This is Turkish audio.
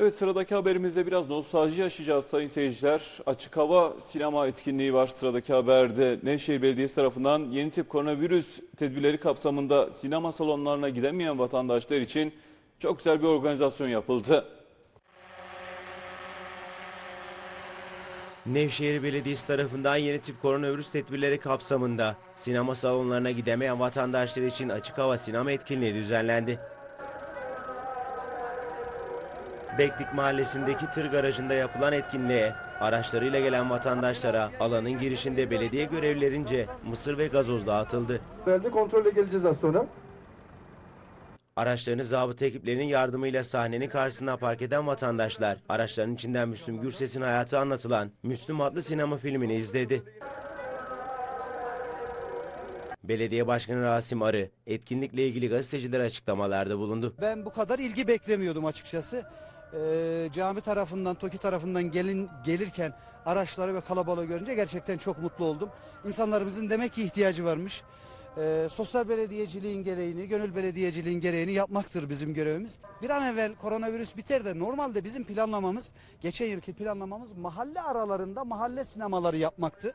Evet sıradaki haberimizde biraz nostalji yaşayacağız sayın seyirciler. Açık hava sinema etkinliği var sıradaki haberde. Nevşehir Belediyesi tarafından yeni tip koronavirüs tedbirleri kapsamında sinema salonlarına gidemeyen vatandaşlar için çok güzel bir organizasyon yapıldı. Nevşehir Belediyesi tarafından yeni tip koronavirüs tedbirleri kapsamında sinema salonlarına gidemeyen vatandaşlar için açık hava sinema etkinliği düzenlendi. Beklik Mahallesi'ndeki tır garajında yapılan etkinliğe araçlarıyla gelen vatandaşlara alanın girişinde belediye görevlilerince mısır ve gazoz dağıtıldı. Herhalde kontrole geleceğiz az sonra. Araçlarını zabıta ekiplerinin yardımıyla sahnenin karşısına park eden vatandaşlar, araçların içinden Müslüm Gürses'in hayatı anlatılan Müslüm adlı sinema filmini izledi. Belediye Başkanı Rasim Arı, etkinlikle ilgili gazetecilere açıklamalarda bulundu. Ben bu kadar ilgi beklemiyordum açıkçası. Ee, cami tarafından, TOKİ tarafından gelin gelirken araçları ve kalabalığı görünce gerçekten çok mutlu oldum. İnsanlarımızın demek ki ihtiyacı varmış. Ee, sosyal belediyeciliğin gereğini, gönül belediyeciliğin gereğini yapmaktır bizim görevimiz. Bir an evvel koronavirüs biter de normalde bizim planlamamız, geçen yılki planlamamız mahalle aralarında mahalle sinemaları yapmaktı.